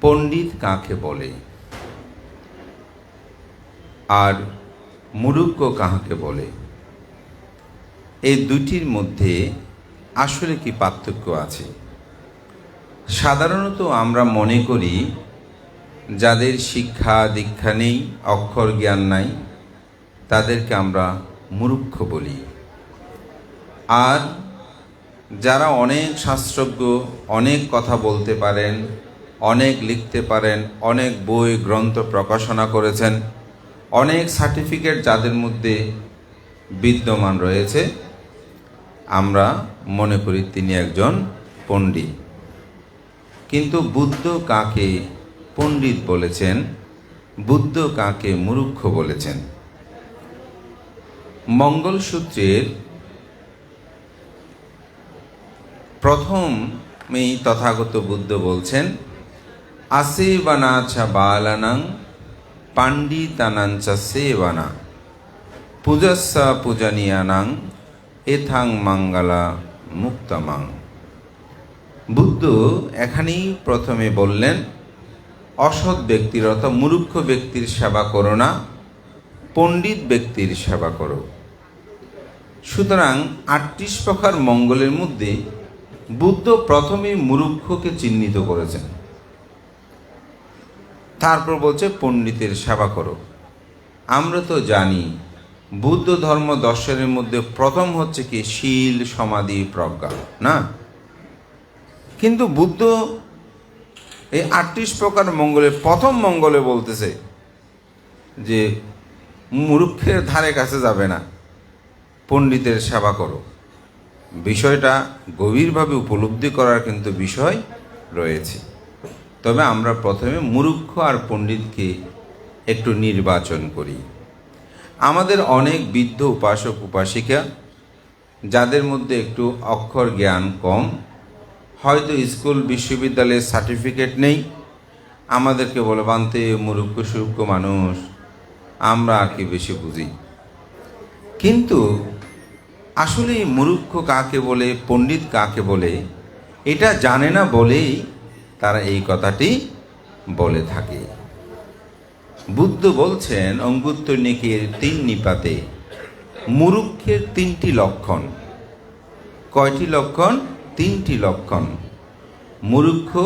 পণ্ডিত কাকে বলে? আর মুরুক্ষ কাহাকে বলে? এই দুটির মধ্যে আসলে কি পার্থক্য আছে? সাধারণত আমরা মনে করি, যাদের শিক্ষা দীক্ষা নেই, অক্ষর জ্ঞান নাই, তাদেরকে আমরা মূর্খ বলি। আর যারা অনেক শাস্ত্রজ্ঞ, অনেক কথা বলতে পারেন অনেক লিখতে পারেন, অনেক বই, গ্রন্থ প্রকাশনা করেছেন, অনেক সার্টিফিকেট যাদের মধ্যে বিদ্যমান রয়েছে। আমরা মনে করি তিনি একজন পণ্ডিত। কিন্তু বুদ্ধ কাকে পণ্ডিত বলেছেন? বুদ্ধ কাকে মূর্খ বলেছেন? মঙ্গলসূত্রের প্রথমেই তথাগত বুদ্ধ বলছেন আসেবানাচা বালানাং পাণ্ডিতানাঞ্চা সেবানা। পূজস্যা পূজনীয়ানাং এথাং মাঙ্গালা মুক্তামাং। বুদ্ধ এখানেই প্রথমে বললেন, অসৎ ব্যক্তির অর্থাৎ মূর্খ ব্যক্তির সেবা করো না, পণ্ডিত ব্যক্তির সেবা করো। সুতরাং আটত্রিশ প্রকার মঙ্গলের মধ্যে বুদ্ধ প্রথমে মুরুক্ষকে চিহ্নিত করেছেন। তারপর বলছে, পণ্ডিতের সেবা করো। আমরা তো জানি, বুদ্ধ ধর্ম দর্শনের মধ্যে প্রথম হচ্ছে কি, শীল, সমাধি, প্রজ্ঞা, না? কিন্তু বুদ্ধ এই আটত্রিশ প্রকার মঙ্গলে, প্রথম মঙ্গলে বলতেছে যে মূর্খের ধারে কাছে যাবে না, পণ্ডিতের সেবা করো। বিষয়টা গভীরভাবে উপলব্ধি করার কিন্তু বিষয় রয়েছে। তবে আমরা প্রথমে মূর্খ আর পণ্ডিতকে একটু নির্বাচন করি। আমাদের অনেক বৃদ্ধ উপাসক, উপাসিকা, যাদের মধ্যে একটু অক্ষর জ্ঞান কম, হয়তো স্কুল বিশ্ববিদ্যালয়ের সার্টিফিকেট নেই, আমাদেরকে বলে, বানতে, মূর্খ সুক্ষ মানুষ, আমরা আর কি বেশি বুঝি? কিন্তু আসলে মূর্খ কাকে বলে, পণ্ডিত কাকে বলে, এটা জানে না বলেই তারা এই কথাটি বলে থাকে। বুদ্ধ বলছেন, অঙ্গুত্তর নিকের তিন নিপাতে মুরুক্ষের তিনটি লক্ষণ। কয়টি লক্ষণ? তিনটি লক্ষণ। মুরুক্ষ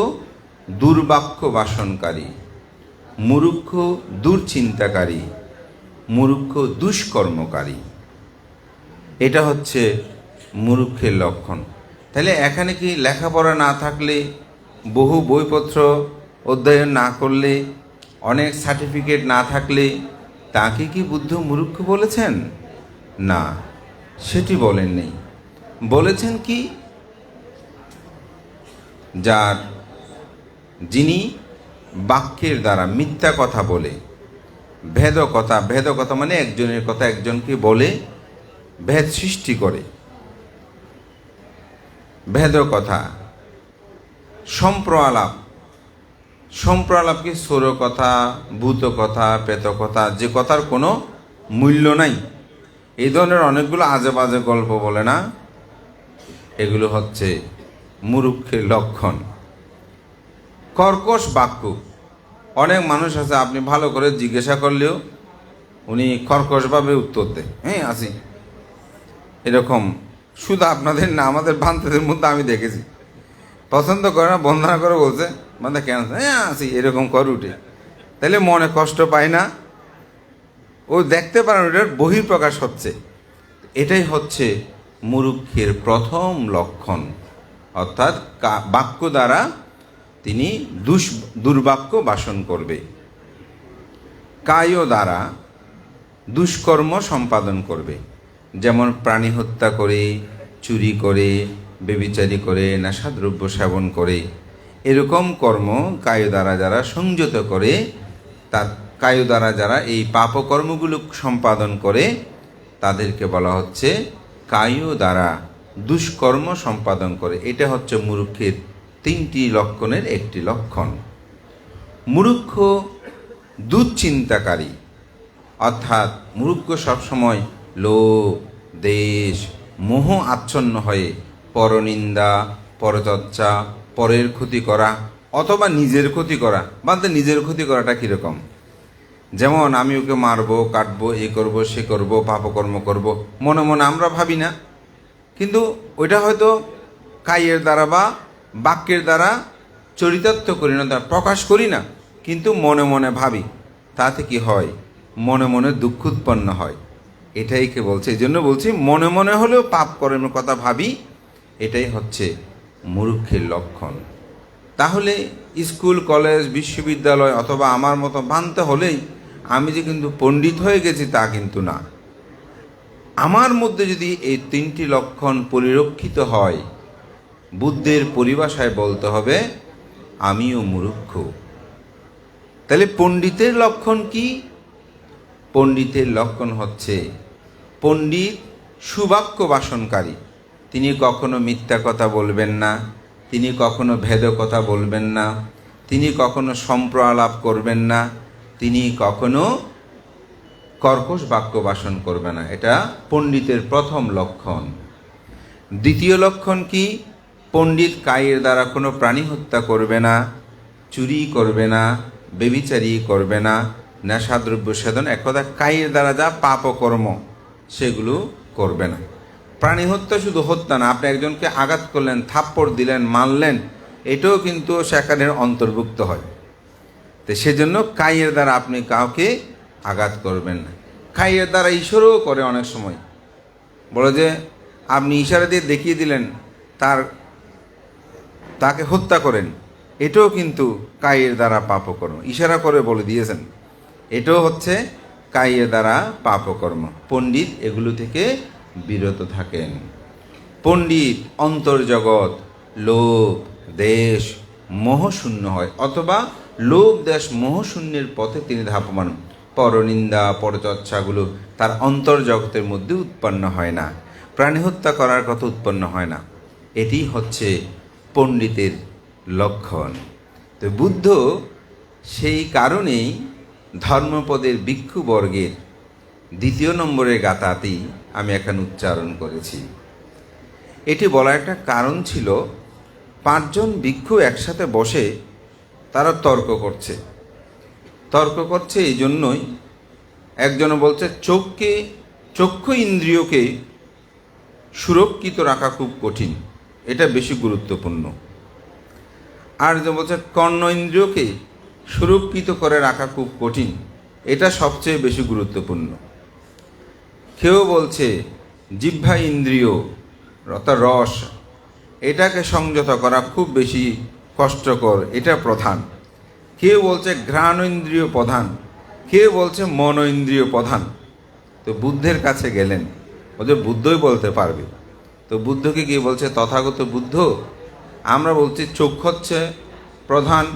দুর্বাক্য বাসনকারী। মুরুক্ষ দুর্চিন্তাকারী। মুরুক্ষ দুষ্কর্মকারী। এটা হচ্ছে মুরুক্ষের লক্ষণ। তাহলে এখানে কি লেখাপড়া না থাকলে বহু বইপত্র অধ্যয়ন না করলে, অনেক সার্টিফিকেট না থাকলে তাকে কি বুদ্ধ মুরুক্ষ বলেছেন? না, সেটি বলেননি। বলেছেন কি? যার, যিনি বাক্যের দ্বারা মিথ্যা কথা বলে ভেদ কথা ভেদ কথা মানে একজনের কথা একজনকে বলে, ভেদ সৃষ্টি করে। ভেদ কথা সম্প্রআলাপ সম্প্রআলাপ কি সৌর কথা ভূত কথা পেত কথা যে কথার কোনো মূল্য নাই। এই ধরনের অনেকগুলো আজে বাজে গল্প বলে না? এগুলো হচ্ছে মুরুক্ষের লক্ষণ। কর্কশ বাক্য। অনেক মানুষ আছে, আপনি ভালো করে জিজ্ঞাসা করলেও উনি কর্কশভাবে উত্তর দেয় হ্যাঁ আসি। এরকম। শুধু আপনাদের না, আমাদের বান্ধবদের মধ্যে আমি দেখেছি। পছন্দ করে না, বন্দনা করে বলছে মানে কেন? হ্যাঁ আসি, এরকম কর উঠে। তাহলে মনে কষ্ট পায় না। ও দেখতে পারেন ওটার বহির্প্রকাশ হচ্ছে। এটাই হচ্ছে মুরুক্ষের প্রথম লক্ষণ। অর্থাৎ বাক্য দ্বারা তিনি দুষ, দুর্বাক্য বাসন করবে। কায় দ্বারা দুষ্কর্ম সম্পাদন করবে। যেমন প্রাণী হত্যা করে, চুরি করে বেবিচারি করে, নেশাদ্রব্য সেবন করে। এরকম কর্ম কায়ু দ্বারা যারা সংযত করে, তার কায়ু দ্বারা যারা এই পাপকর্মগুলো সম্পাদন করে, তাদেরকে বলা হচ্ছে কায়ু দ্বারা দুষ্কর্ম সম্পাদন করে। এটা হচ্ছে মূর্খের তিনটি লক্ষণের একটি লক্ষণ। মূর্খ দুশ্চিন্তাকারী। অর্থাৎ মূর্খ সবসময় লোভ, দেশ, মোহ আচ্ছন্ন হয়ে পরনিন্দা, পরচর্চা, পরের ক্ষতি করা, অথবা নিজের ক্ষতি করা। বান্ধে নিজের ক্ষতি করাটা কীরকম? যেমন আমি ওকে মারবো, কাটবো, এ করব, সে করব, পাপকর্ম করব, মনে মনে আমরা ভাবি না। কিন্তু ওইটা হয়তো কাইয়ের দ্বারা বা বাক্যের দ্বারা চরিতার্থ করি না প্রকাশ করি না। কিন্তু মনে মনে ভাবি, তাতে কি হয়? মনে মনে দুঃখ উৎপন্ন হয়। এটাই কে বলছে? এই জন্য বলছি, মনে মনে হলেও পাপ কর্মের কথা ভাবি এটাই হচ্ছে মূর্খের লক্ষণ। তাহলে স্কুল, কলেজ, বিশ্ববিদ্যালয় অথবা আমার মতো মানতে হলেই আমি যে কিন্তু পণ্ডিত হয়ে গেছি তা কিন্তু না। আমার মধ্যে যদি এই তিনটি লক্ষণ পরিরক্ষিত হয়, বুদ্ধের পরিভাষায় বলতে হবে, আমিও মূর্খ তাহলে পণ্ডিতের লক্ষণ কি? পণ্ডিতের লক্ষণ হচ্ছে পণ্ডিত সুবাক্য বাসনকারী। তিনি কখনো মিথ্যা কথা বলবেন না, তিনি কখনো ভেদ কথা বলবেন না, তিনি কখনো সম্প্রলাপ করবেন না, তিনি কখনো কর্কশ বাক্য বাসন করবে না। এটা পণ্ডিতের প্রথম লক্ষণ। দ্বিতীয় লক্ষণ কি? পণ্ডিত কায়ের দ্বারা কোনো প্রাণী হত্যা করবে না, চুরি করবে না, বেবিচারি করবে না, নেশাদ্রব্য সেদন একদা কায়ের দ্বারা যা পাপকর্ম সেগুলো করবে না। প্রাণী হত্যা শুধু হত্যা না, আপনি একজনকে আঘাত করলেন, থাপ্পড় দিলেন, মারলেন, এটাও কিন্তু সেখানের অন্তর্ভুক্ত হয়। তো সেজন্য কাইয়ের দ্বারা আপনি কাউকে আঘাত করবেন না। কাইয়ের দ্বারা ঈশ্বরও করে অনেক সময়। বলে যে, আপনি ইশারা দিয়ে দেখিয়ে দিলেন, তার, তাকে হত্যা করেন, এটাও কিন্তু কাইয়ের দ্বারা পাপকর্ম। ইশারা করে বলে দিয়েছেন, এটাও হচ্ছে কাইয়ের দ্বারা পাপকর্ম। পণ্ডিত এগুলো থেকে বিরত থাকেন। পণ্ডিত, অন্তর্জগৎ লোভ দেশ মোহশূন্য হয়, অথবা লোভ দেশ মোহশূন্যের পথে তিনি ধাপমান। পরনিন্দা, পরচর্চাগুলো তার অন্তর্জগতের মধ্যে উৎপন্ন হয় না। প্রাণী হত্যা করার কথা উৎপন্ন হয় না। এটি হচ্ছে পণ্ডিতের লক্ষণ। তো বুদ্ধ সেই কারণেই ধর্মপদের ভিক্ষুবর্গের দ্বিতীয় নম্বরের গাতাতেই আমি এখানে উচ্চারণ করেছি। এটি বলার একটা কারণ ছিল, পাঁচজন ভিক্ষু একসাথে বসে তারা তর্ক করছে। তর্ক করছে এই জন্যই একজন বলছে, চোখকে, চক্ষু ইন্দ্রিয়কে সুরক্ষিত রাখা খুব কঠিন, এটা বেশি গুরুত্বপূর্ণ। আর যে বলছে, কর্ণ ইন্দ্রিয়কে সুরক্ষিত করে রাখা খুব কঠিন, এটা সবচেয়ে বেশি গুরুত্বপূর্ণ। কেউ বলছে, জিহ্বা ইন্দ্রিয় অর্থাৎ রস, এটাকে সংযত করা খুব বেশি কষ্টকর, এটা প্রধান। কেউ বলছে ঘ্রাণ ইন্দ্রিয় প্রধান। কেউ বলছে মন ইন্দ্রিয় প্রধান। তো বুদ্ধের কাছে গেলেন। ওদের বুদ্ধই বলতে পারবে। তো বুদ্ধকে কি বলছে, তথাগত বুদ্ধ, আমরা বলছি চোখ হচ্ছে প্রধান,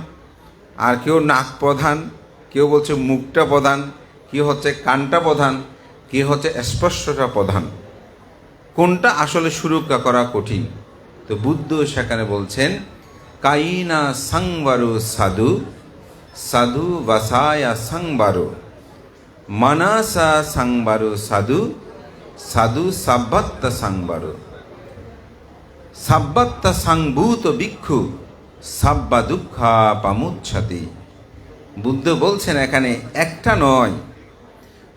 আর কেউ নাক প্রধান, কেউ বলছে মুখটা প্রধান, কেউ হচ্ছে কানটা প্রধান কেউ হচ্ছে? স্পর্শটা প্রধান। কোনটা আসলে সুরক্ষা করা কঠিন? তো বুদ্ধ সেখানে বলছেন, কাইনা সাংবারু সাধু সাধু বাসায়া সাংবারু। মানাসা সাংবারু সাধু সাধু সাব্বাত্তা সাংবারু। সাব্বাত্তা সাংভূত ভিক্ষু, সাব্বা দুঃখা পামুচ্ছাতি। বুদ্ধ বলছেন, এখানে একটা নয়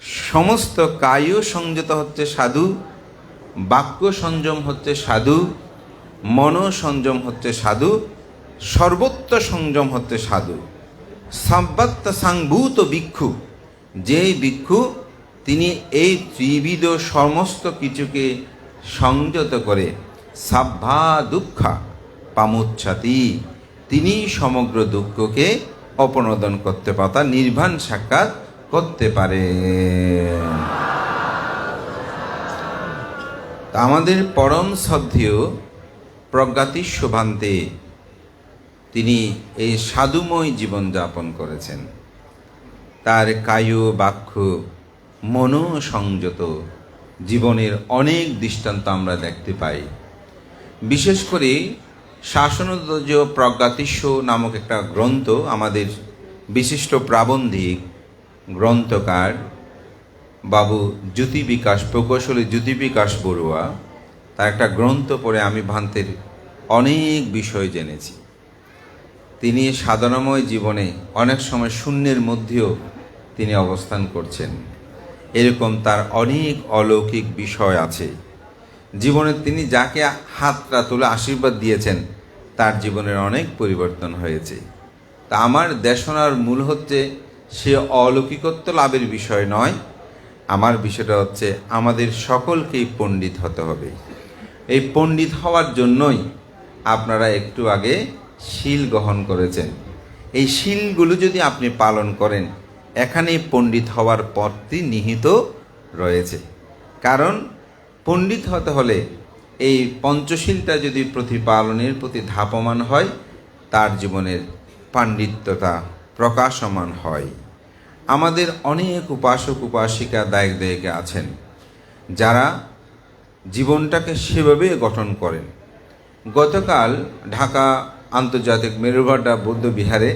সমস্ত কায়ু সংযত হচ্ছে সাধু, বাক্য সংযম হচ্ছে সাধু, মন সংযম হচ্ছে সাধু, সর্বত্র সংযম হচ্ছে সাধু। সাব্বাত্ত সাংভূত ভিক্ষু, যেই ভিক্ষু তিনি এই ত্রিবিধ সমস্ত কিছুকে সংযত করে সাব্ভা দুঃখা পামুচ্ছাতি। তিনি সমগ্র দুঃখকে অপনোদন করতে পাতা নির্বাণ সাক্ষাৎ করতে পারে। আমাদের পরম শ্রদ্ধেয় প্রজ্ঞাতি শোভান্তে তিনি এই সাধুময় জীবনযাপন করেছেন। তার কায়ু বাক্য মনোসংযত জীবনের অনেক দৃষ্টান্ত আমরা দেখতে পাই। বিশেষ করে শাসনধ্বজ প্রজ্ঞাতিস্য নামক একটা গ্রন্থ আমাদের বিশিষ্ট প্রাবন্ধিক গ্রন্থকার বাবু জ্যোতি বিকাশ প্রকৌশলী জ্যোতি বিকাশ বড়ুয়া, তার একটা গ্রন্থ পড়ে আমি ভান্তের অনেক বিষয় জেনেছি। তিনি সাধনাময় জীবনে অনেক সময় শূন্যের মধ্যেও তিনি অবস্থান করছেন। এরকম তার অনেক অলৌকিক বিষয় আছে। জীবনে তিনি যাকে হাতটা তুলে আশীর্বাদ দিয়েছেন, তার জীবনের অনেক পরিবর্তন হয়েছে। তা আমার দেশনার মূল হচ্ছে সে অলৌকিকত্ব লাভের বিষয় নয়। আমার বিষয়টা হচ্ছে, আমাদের সকলকেই পণ্ডিত হতে হবে। এই পণ্ডিত হওয়ার জন্যই আপনারা একটু আগে শিল গ্রহণ করেছেন। এই শিলগুলো যদি আপনি পালন করেন এখানে পণ্ডিত হওয়ার পথটি নিহিত রয়েছে। কারণ, পণ্ডিত হতে হলে এই পঞ্চশীলটা যদি প্রতিপালনের প্রতি ধাপমান হয়, তার জীবনের পাণ্ডিত্যতা প্রকাশমান হয়। আমাদের অনেক উপাসক, উপাসিকা, দায়ক দায়িকা আছেন, যারা জীবনটাকে সেভাবে গঠন করেন। গতকাল ঢাকা আন্তর্জাতিক মেরুঘাটা বৌদ্ধ বিহারে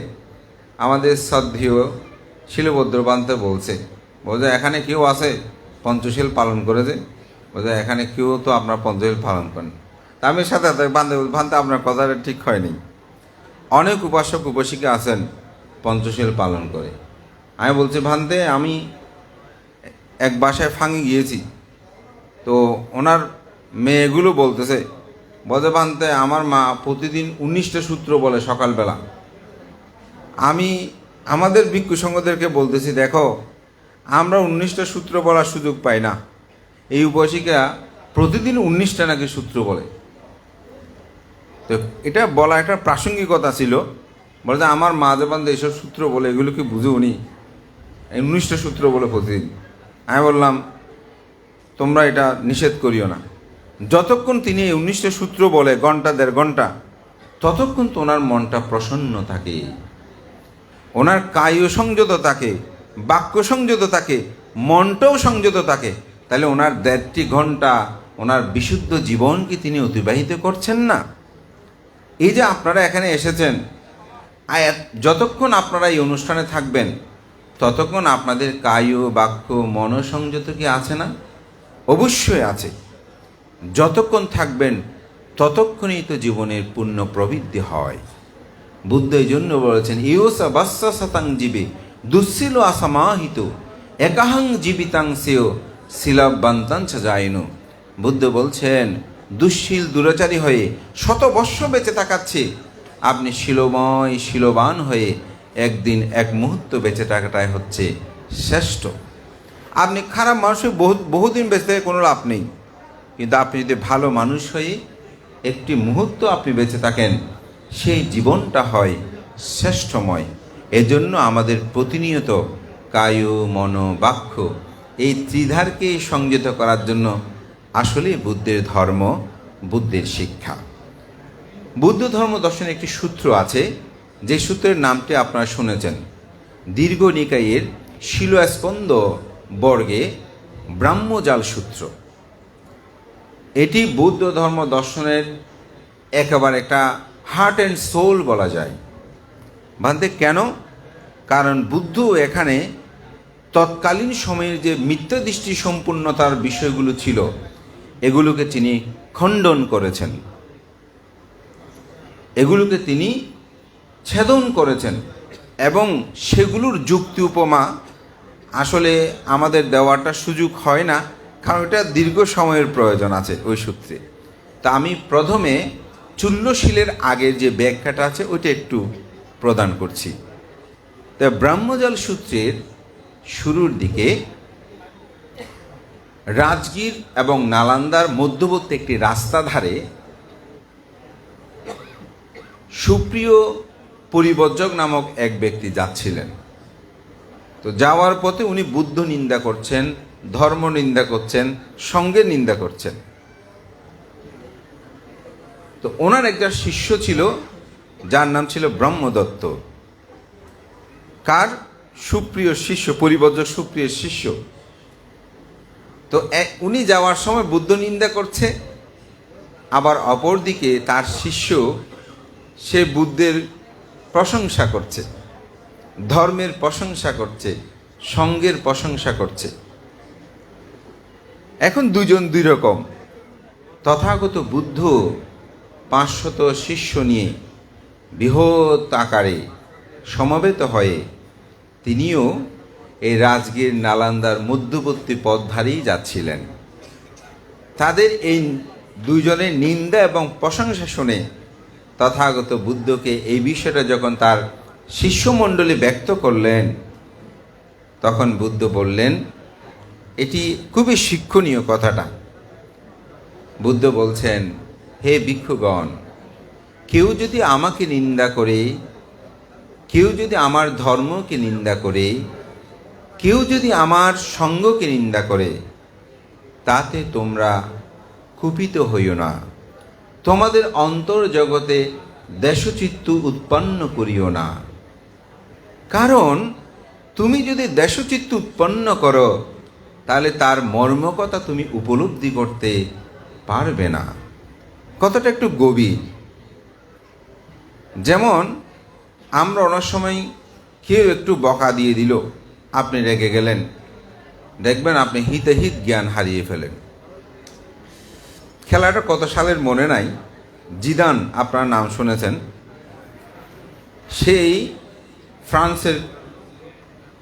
আমাদের শ্রদ্ধেয় শিলভদ্রবান্ত বলছে বলছে এখানে কেউ আছে পঞ্চশীল পালন করেছে? বলছে এখানে কেউ তো আপনার পঞ্চশীল পালন করেন? তা আমি সাথে সাথে বান্ধব ভান্তে আপনার কথাটা ঠিক হয়নি। অনেক উপাসক, উপাসিকা আছেন পঞ্চশীল পালন করে। আমি বলছি, ভান্তে, আমি এক বাসায় ফাঙি গিয়েছি। তো ওনার মেয়েগুলো বলতেছে বলতে ভান্তে, আমার মা প্রতিদিন উনিশটা সূত্র বলে সকালবেলা। আমি আমাদের ভিক্ষু সঙ্গদেরকে বলতেছি, দেখো, আমরা উনিশটা সূত্র বলার সুযোগ পাই না। এই উপাসিকা প্রতিদিন উনিশটা নাকি সূত্র বলে। তো এটা বলা একটা প্রাসঙ্গিকতা ছিল। বলতে আমার মা যখন এইসব সূত্র বলে, এগুলো কি বুঝে উনি? এই উনিশটা সূত্র বলে প্রতিদিন। আমি বললাম, তোমরা এটা নিষেধ করিও না। যতক্ষণ তিনি এই উনিশটা সূত্র বলে ঘণ্টা, দেড় ঘণ্টা, ততক্ষণ তো ওনার মনটা প্রসন্ন থাকে। ওনার কায় সংযত থাকে, বাক্য সংযত থাকে, মনটাও সংযত থাকে। তাহলে ওনার দেড়টি ঘণ্টা, ওনার বিশুদ্ধ জীবন কি তিনি অতিবাহিত করছেন না? এই যে আপনারা এখানে এসেছেন, আয়াত, যতক্ষণ আপনারা এই অনুষ্ঠানে থাকবেন ততক্ষণ আপনাদের কায়ু, বাক্য, মনসংযত কি আছে না? অবশ্যই আছে। যতক্ষণ থাকবেন, ততক্ষণই তো জীবনের পূর্ণ প্রবৃদ্ধি হয়। বুদ্ধ এই জন্য বলেছেন ইয়োসা বাস্সা শতাং জীবে, দুঃশীল আসামাহিত একাহাং জীবিতাং সেও শিলাবান্তাং যায়নু। বুদ্ধ বলছেন, দুঃশীল দুরাচারী হয়ে শত বর্ষ বেঁচে তাকাচ্ছে আপনি শিলময়, শিলবান হয়ে একদিন এক মুহূর্ত বেঁচে থাকাটাই হচ্ছে শ্রেষ্ঠ। আপনি খারাপ মানুষ হয়ে বহু বহুদিন বেঁচে থেকে কোনো লাভ নেই। কিন্তু আপনি যদি ভালো মানুষ হয়ে একটি মুহূর্ত আপনি বেঁচে থাকেন, সেই জীবনটা হয় শ্রেষ্ঠময়। এজন্য আমাদের প্রতিনিয়ত কায়, মন, বাক্য এই ত্রিধারকে সংযত করার জন্য আসলে বুদ্ধের ধর্ম, বুদ্ধের শিক্ষা। বুদ্ধ ধর্ম দর্শনে একটি সূত্র আছে যে সূত্রের নামটি আপনারা শুনেছেন। দীর্ঘ নিকায়ের শিলস্পন্দ বর্গে ব্রাহ্মজাল সূত্র। এটি বৌদ্ধ ধর্ম দর্শনের একেবারে একটা হার্ট অ্যান্ড সোল বলা যায়। ভান্তে কেন? কারণ বুদ্ধ এখানে তৎকালীন সময়ের যে মিথ্যা দৃষ্টি সম্পূর্ণতার বিষয়গুলো ছিল, এগুলোকে তিনি খণ্ডন করেছেন। এগুলোকে তিনি ছেদন করেছেন এবং সেগুলোর যুক্তি উপমা আসলে আমাদের দেওয়াটা সুযোগ হয় না, কারণ এটা দীর্ঘ সময়ের প্রয়োজন আছে ওই সূত্রে। তা আমি প্রথমে চুল্লশীলের আগের যে ব্যাখ্যাটা আছে, ওইটা একটু প্রদান করছি। তা ব্রহ্মজল সূত্রের শুরুর দিকে রাজগীর এবং নালান্দার মধ্যবর্তী একটি রাস্তা ধারে সুপ্রিয় পরিবর্জক নামক এক ব্যক্তি যাচ্ছিলেন। তো যাওয়ার পথে উনি বুদ্ধ নিন্দা করছেন, ধর্ম নিন্দা করছেন, সঙ্গে নিন্দা করছেন। তো ওনার একজন শিষ্য ছিল, যার নাম ছিল ব্রহ্মদত্ত। কার? সুপ্রিয় শিষ্য, পরিবর্জক সুপ্রিয় শিষ্য। তো উনি যাওয়ার সময় বুদ্ধ নিন্দা করছে, আবার অপরদিকে তার শিষ্য, সে বুদ্ধের প্রশংসা করছে। ধর্মের প্রশংসা করছে, সঙ্গের প্রশংসা করছে। এখন দুজন দুই রকম তথাগত বুদ্ধ পাঁচশত শিষ্য নিয়ে বৃহৎ আকারে সমবেত হয়ে তিনিও এই রাজগীর নালান্দার মধ্যবর্তী পথ ধারেই যাচ্ছিলেন। তাদের এই দুজনের নিন্দা এবং প্রশংসা শুনে তথাগত বুদ্ধকে এই বিষয়টা যখন তার শিষ্যমণ্ডলী ব্যক্ত করলেন, তখন বুদ্ধ বললেন, এটি খুবই শিক্ষণীয় কথাটা। বুদ্ধ বলছেন, হে ভিক্ষুগণ, কেউ যদি আমাকে নিন্দা করে, কেউ যদি আমার ধর্মকে নিন্দা করে, কেউ যদি আমার সঙ্গকে নিন্দা করে, তাতে তোমরা কুপিত হইও না। তোমাদের অন্তর জগতে দেশচিত্ত উৎপন্ন করিও না। কারণ, তুমি যদি দেশচিত্ত উৎপন্ন করো, তাহলে তার মর্মকতা তুমি উপলব্ধি করতে পারবে না। কথাটা একটু গভীর। যেমন, আমরা অনেক সময় কেউ একটু বকা দিয়ে দিল, আপনি রেগে গেলেন। দেখবেন আপনি হিতে হিত জ্ঞান হারিয়ে ফেলেন। খেলাটা কত সালের মনে নাই। জিদান আপনার নাম শুনেছেন। সেই ফ্রান্সের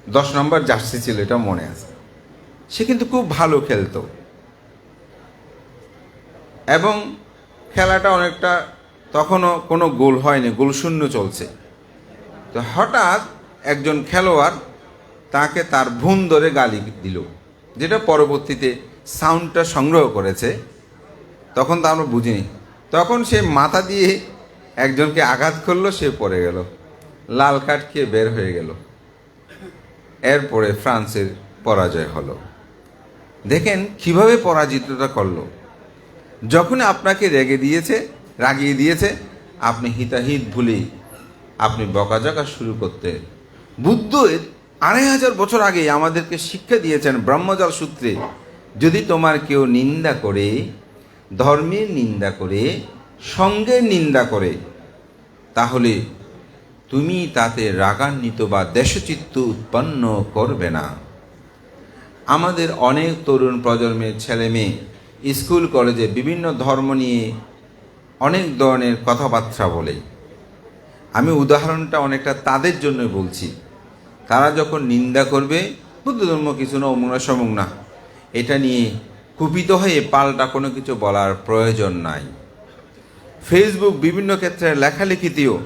দশ নম্বর জার্সি ছিল, এটা মনে আছে। সে কিন্তু খুব ভালো খেলতো। এবং খেলাটা অনেকটা তখনও কোনো গোল হয়নি, গোল শূন্য চলছে। তো হঠাৎ একজন খেলোয়াড় তাকে তার ভুন ধরে গালি দিল, যেটা পরবর্তীতে সাউন্ডটা সংগ্রহ করেছে। তখন তো আমরা বুঝিনি। তখন সে মাথা দিয়ে একজনকে আঘাত করল, সে পড়ে গেল। লাল কাঠ খেয়ে বের হয়ে গেল। এরপরে ফ্রান্সের পরাজয় হলো। দেখেন কীভাবে পরাজিতটা করল। যখন আপনাকে রেগে দিয়েছে, রাগিয়ে দিয়েছে, আপনি হিতাহিত ভুলে আপনি বকাঝকা শুরু করতে। বুদ্ধের আড়াই হাজার বছর আগে আমাদেরকে শিক্ষা দিয়েছেন ব্রহ্মজাল সূত্রে, যদি তোমার কেউ নিন্দা করে ধর্মের নিন্দা করে, সঙ্গের নিন্দা করে। তাহলে তুমি তাতে রাগান্বিত বা দেশচিত্ত উৎপন্ন করবে না। আমাদের অনেক তরুণ প্রজন্মের ছেলে মেয়ে স্কুল, কলেজে বিভিন্ন ধর্ম নিয়ে অনেক ধরনের কথাবার্তা বলে। আমি উদাহরণটা অনেকটা তাদের জন্য বলছি। তারা যখন নিন্দা করবে, বুদ্ধ ধর্ম কিছু না, অমুক না, সমুক না। এটা নিয়ে কুপিত হয়ে পাল্টা কোনো কিছু বলার প্রয়োজন নাই। ফেসবুক বিভিন্ন ক্ষেত্রে লেখালেখিতেও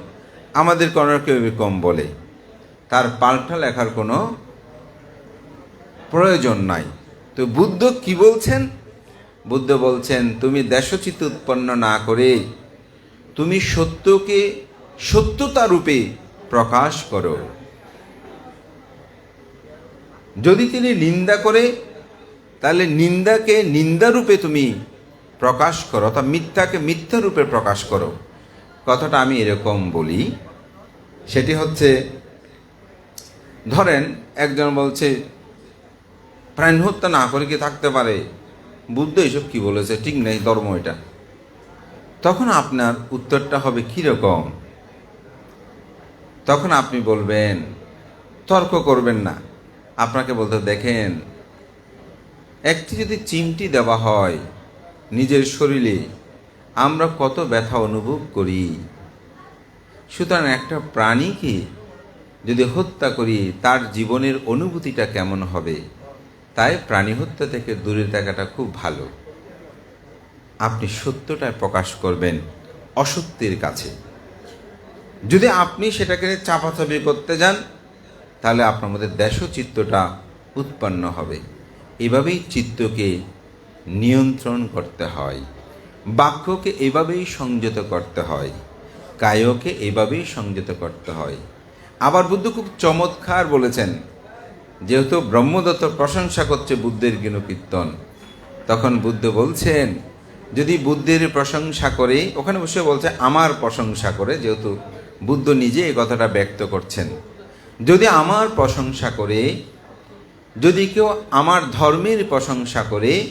আমাদের কোনো কেউ কম বলে। তার পাল্টা লেখার কোনো প্রয়োজন নাই। তো বুদ্ধ কি বলছেন? বুদ্ধ বলছেন, তুমি দেশচিত উৎপন্ন না করে তুমি সত্যকে সত্যতা রূপে প্রকাশ করো। যদি তিনি নিন্দা করে তাহলে নিন্দাকে নিন্দা রূপে তুমি প্রকাশ করো, অর্থাৎ মিথ্যাকে মিথ্যা রূপে প্রকাশ করো। কথাটা আমি এরকম বলি। সেটি হচ্ছে, ধরেন একজন বলছে প্রাণ হত্যা না করে কি থাকতে পারে? বুদ্ধ এসব কি বলেছে? ঠিক নেই, ধর্ম এটা। তখন আপনার উত্তরটা হবে কীরকম? তখন আপনি বলবেন, তর্ক করবেন না। আপনাকে বলতে দেখেন একটি যদি চিমটি দেওয়া হয় নিজের শরীরে, আমরা কত ব্যথা অনুভব করি। সুতরাং একটা প্রাণীকে যদি হত্যা করি, তার জীবনের অনুভূতিটা কেমন হবে? তাই প্রাণী হত্যা থেকে দূরে থাকাটা খুব ভালো। আপনি সত্যটা প্রকাশ করবেন অসত্যের কাছে। যদি আপনি সেটাকে চাপাচাপি করতে যান, তাহলে আপনার মধ্যে দেশচিত্তটা উৎপন্ন হবে। এভাবেই চিত্তকে নিয়ন্ত্রণ করতে হয়। বাক্যকে এভাবেই সংযত করতে হয়। কায়কে এভাবেই সংযত করতে হয়। আবার বুদ্ধ খুব চমৎকার বলেছেন, যেহেতু ব্রহ্মদত্ত প্রশংসা করছে বুদ্ধের কীর্তন তখন বুদ্ধ বলছেন, যদি বুদ্ধের প্রশংসা করে, ওখানে বসে বলছে, আমার প্রশংসা করে, যেহেতু বুদ্ধ নিজে এই কথাটা ব্যক্ত করছেন। যদি আমার প্রশংসা করে যদি কেউ আমার ধর্মের প্রশংসা করে,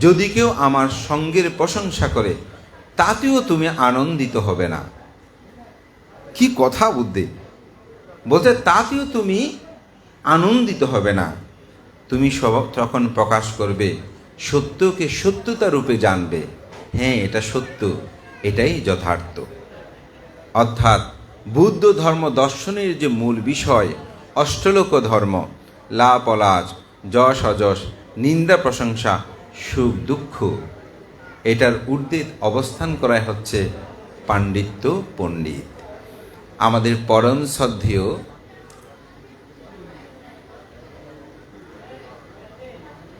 যদি কেউ আমার সঙ্গের প্রশংসা করে, তাতেও তুমি আনন্দিত হবে না। কি কথা বুদ্ধে? বলতে তাতেও তুমি আনন্দিত হবে না। তুমি সব তখন প্রকাশ করবে, সত্যকে সত্যতা রূপে জানবে। হ্যাঁ এটা সত্য, এটাই যথার্থ। অর্থাৎ, বুদ্ধ ধর্ম দর্শনের যে মূল বিষয়, অষ্টলোক ধর্ম লাভ অলাজ যশ অযশ নিন্দা প্রশংসা, সুখ দুঃখ। এটার ঊর্ধ্বে অবস্থান করাই হচ্ছে পাণ্ডিত্য পণ্ডিত। আমাদের পরম শ্রদ্ধেয়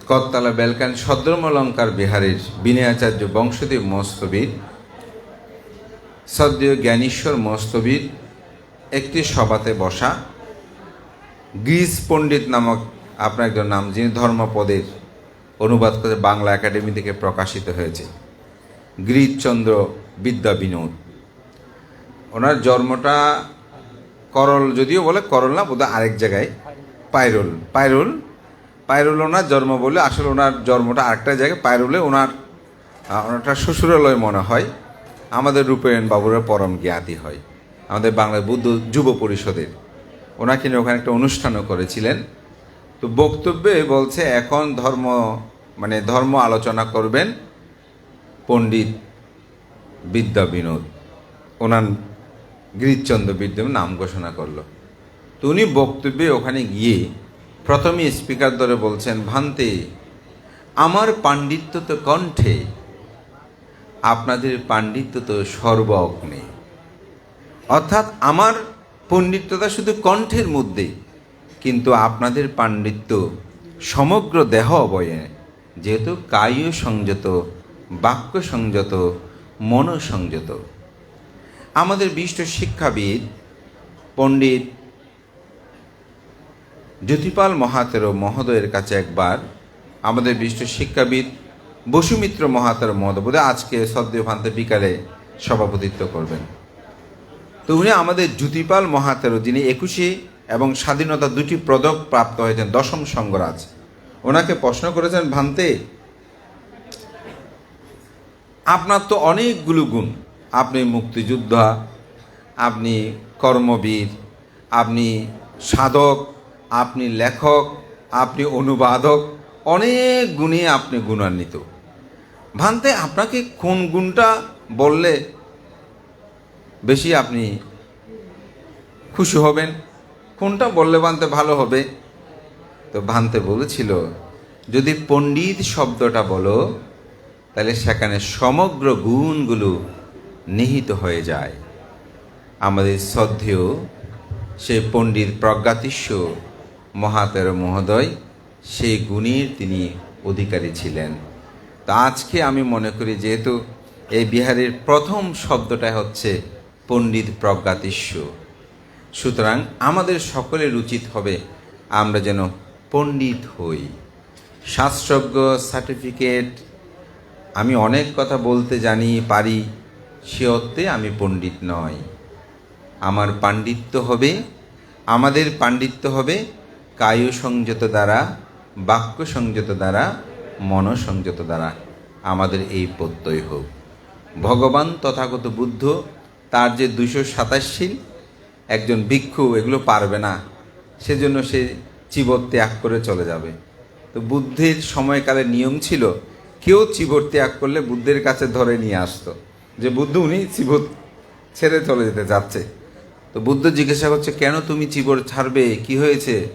কত্তালা বেলকান সদ্রমলঙ্কার বিহারের বিনয়াচার্য বংশদেব মস্তবীর সদ্য জ্ঞানীশ্বর মস্তবীর একটি সভাতে বসা গ্রিস পণ্ডিত নামক আপনার একজন নাম, যিনি ধর্মপদের অনুবাদ করে বাংলা একাডেমি থেকে প্রকাশিত হয়েছে। গিরিশচন্দ্র বিদ্যা বিনোদ ওনার জন্মটা করল, যদিও বলে করল না, বোধহয় আরেক জায়গায়, পাইরুল। পাইরুল পাইরুল ওনার জন্ম বলে আসলে ওনার জন্মটা আরেকটা জায়গায়, পাইরুলে ওনার ওনারটা শ্বশুরালয় মনে হয়। আমাদের রূপায়ণ বাবুরের পরম জ্ঞাতি হয়। আমাদের বাংলা বুদ্ধ যুব পরিষদের ওনাকে নিয়ে ওখানে একটা অনুষ্ঠানও করেছিলেন। তো বক্তব্যে বলছে, এখন ধর্ম মানে ধর্ম আলোচনা করবেন পণ্ডিত বিদ্যা বিনোদ। ওনার গিরিশচন্দ্র বিদ্যা নাম ঘোষণা করল। তো উনি বক্তব্যে ওখানে গিয়ে প্রথমে স্পিকার ধরে বলছেন, ভান্তে, আমার পাণ্ডিত্য তো কণ্ঠে, আপনাদের পাণ্ডিত্য তো সর্ব অগ্নে অর্থাৎ আমার পণ্ডিত্যতা শুধু কণ্ঠের মধ্যে, কিন্তু আপনাদের পাণ্ডিত্য সমগ্র দেহ অবয়ে, যেহেতু কায় সংযত, বাক্য সংযত, মন সংযত। আমাদের বিশিষ্ট শিক্ষাবিদ, পণ্ডিত জ্যোতিপাল মহাতেরো মহোদয়ের কাছে একবার আমাদের বিশিষ্ট শিক্ষাবিদ বসুমিত্র মহাতেরো মহোদয় আজকে সদ্যভান্তে বিকালে সভাপতিত্ব করবেন। তো উনি আমাদের জ্যোতিপাল মহাতেরো যিনি একুশে এবং স্বাধীনতা দুটি পদক প্রাপ্ত হয়েছেন, দশম সঙ্গরাজ। ওনাকে প্রশ্ন করেছেন, ভান্তে, আপনার তো অনেকগুলো গুণ। আপনি মুক্তিযোদ্ধা, আপনি কর্মবীর, আপনি সাধক, আপনি লেখক, আপনি অনুবাদক, অনেক গুণে আপনি গুণান্বিত। ভান্তে, আপনাকে কোন গুণটা বললে বেশি আপনি খুশি হবেন। কোনটা বললে ভান্তে ভালো হবে? তো ভানতে বলেছিল, যদি পণ্ডিত শব্দটা বলো, তাহলে সেখানে সমগ্র গুণগুলো নিহিত হয়ে যায়। আমাদের শ্রদ্ধেয় সে পণ্ডিত প্রজ্ঞাতিস্য মহাতের মহোদয়, সেই গুণের তিনি অধিকারী ছিলেন। তা আজকে আমি মনে করি, যেহেতু এই বিহারের প্রথম শব্দটা হচ্ছে পণ্ডিত প্রজ্ঞাতিস্য সুতরাং আমাদের সকলের উচিত হবে আমরা যেন পণ্ডিত হই। শাস্ত্রজ্ঞ সার্টিফিকেট, আমি অনেক কথা বলতে জানি, পারি, সে অর্থে আমি পণ্ডিত নয় আমার পাণ্ডিত্য হবে, আমাদের পাণ্ডিত্য হবে কায় সংযত দ্বারা, বাক্য সংযত দ্বারা, মন সংযত দ্বারা। আমাদের এই প্রত্যয় হোক। ভগবান তথাগত বুদ্ধ তার যে দুশো সাতাশীল একজন ভিক্ষু এগুলো পারবে না। সেজন্য সে চিবর ত্যাগ করে চলে যাবে। তো বুদ্ধের সময়কালে নিয়ম ছিল, কেউ চিবর ত্যাগ করলে বুদ্ধের কাছে ধরে নিয়ে আসতো। যে বুদ্ধ, উনি চিবর ছেড়ে চলে যেতে যাচ্ছে। তো বুদ্ধ জিজ্ঞাসা করছে, কেন তুমি চিবর ছাড়বে? কি হয়েছে?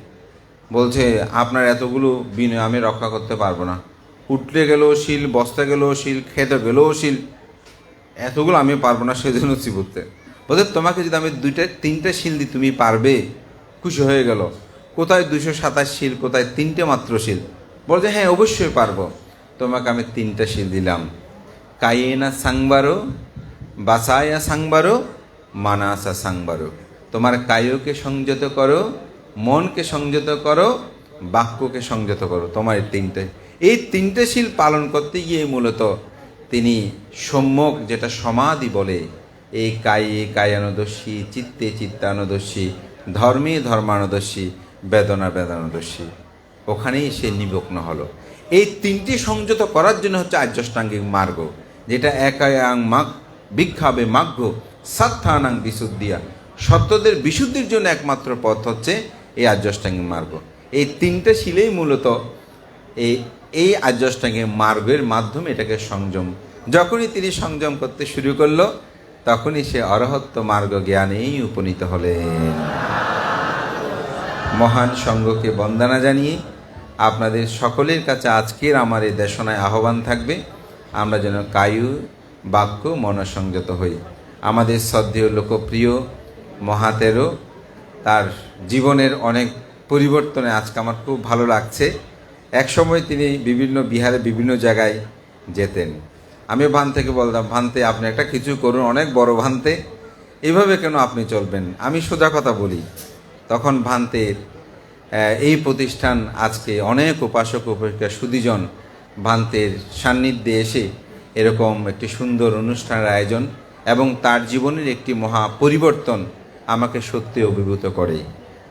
বলছে, আপনার এতগুলো বিনয় আমি রক্ষা করতে পারব না। উঠলে গেলেও শিল, বস্তা গেলেও শিল, খেতে গেলেও শিল এতগুলো আমি পারব না সেজন্য চিবুরতে বলছে, তোমাকে যদি আমি দুইটা, তিনটা শিল দিই, তুমি পারবে? খুশি হয়ে গেল। কোথায় দুশো সাতাশ শিল, কোথায় তিনটে মাত্র শিল? বলছে হ্যাঁ অবশ্যই পারব। তোমাকে আমি তিনটা শিল দিলাম। কাইয়েনা সাংবারো, বাসায়া সাংবারো, মানাসা সাংবারো। তোমার কায়কে সংযত করো, মনকে সংযত করো, বাক্যকে সংযত করো। তোমার তিনটে, এই তিনটে শিল পালন করতে গিয়ে মূলত তিনি সম্যক যেটা সমাধি বলে, এই কায়ে কায়ানুদর্শী চিত্তে চিত্তানুদর্শী ধর্মে ধর্মানুদর্শী বেদনা বেদনাদর্শী ওখানেই সে নিমগ্ন হলো। এই তিনটি সংযত করার জন্য হচ্ছে আর্যষ্টাঙ্গিক মার্গ, যেটা একায়াং মাগ বিক্ষাবে মাগ্য, সাত্থানাং বিশুদ্ধিয়া। সত্যদের বিশুদ্ধির জন্য একমাত্র পথ হচ্ছে এই আর্যষ্টাঙ্গিক মার্গ। এই তিনটে শিলেই মূলত এই এই আর্যষ্টাঙ্গিক মার্গের মাধ্যমে এটাকে সংযম যখনই তিনি সংযম করতে শুরু করল, তখনই সে অরহত্ব মার্গ জ্ঞানেই উপনীত হলেন। মহান সঙ্গকে বন্দনা জানিয়ে আপনাদের সকলের কাছে আজকের আমার এই দেশনায় আহ্বান থাকবে, আমরা যেন কায়ু, বাক্য, মনসংযত হই। আমাদের শ্রদ্ধেয় লোকপ্রিয় মহাতেরও তার জীবনের অনেক পরিবর্তনে আজকে আমার খুব ভালো লাগছে। একসময় তিনি বিভিন্ন বিহারে বিভিন্ন জায়গায় যেতেন। আমি ভান থেকে বলতাম ভানতে আপনি একটা কিছু করুন, অনেক বড় ভানতে। এভাবে কেন আপনি চলবেন? আমি সোজা কথা বলি। তখন ভান্তের এই প্রতিষ্ঠান আজকে অনেক উপাসক উপাসিকা সুদীজন ভান্তের সান্নিধ্যে এসে এরকম একটি সুন্দর অনুষ্ঠানের আয়োজন এবং তার জীবনের একটি মহা পরিবর্তন আমাকে সত্যি অভিভূত করে।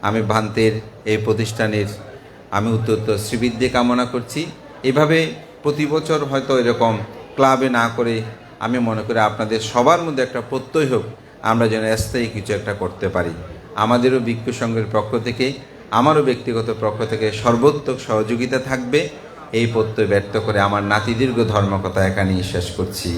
আমি ভান্তের এই প্রতিষ্ঠানের, আমি উত্তর শ্রীবৃদ্ধি কামনা করছি। এভাবে প্রতি বছর হয়তো এরকম ক্লাবে না করে আমি মনে করি আপনাদের সবার মধ্যে একটা প্রত্যয় হোক, আমরা যেন স্থায়ী কিছু একটা করতে পারি। আমাদেরও বিক্ষু সংঘের পক্ষ থেকে, আমারও ব্যক্তিগত পক্ষ থেকে সর্বোত্তক সহযোগিতা থাকবে। এই প্রত্যয় ব্যর্থ করে আমার নাতিদীর্ঘ ধর্মকথা এখানেই শেষ করছি।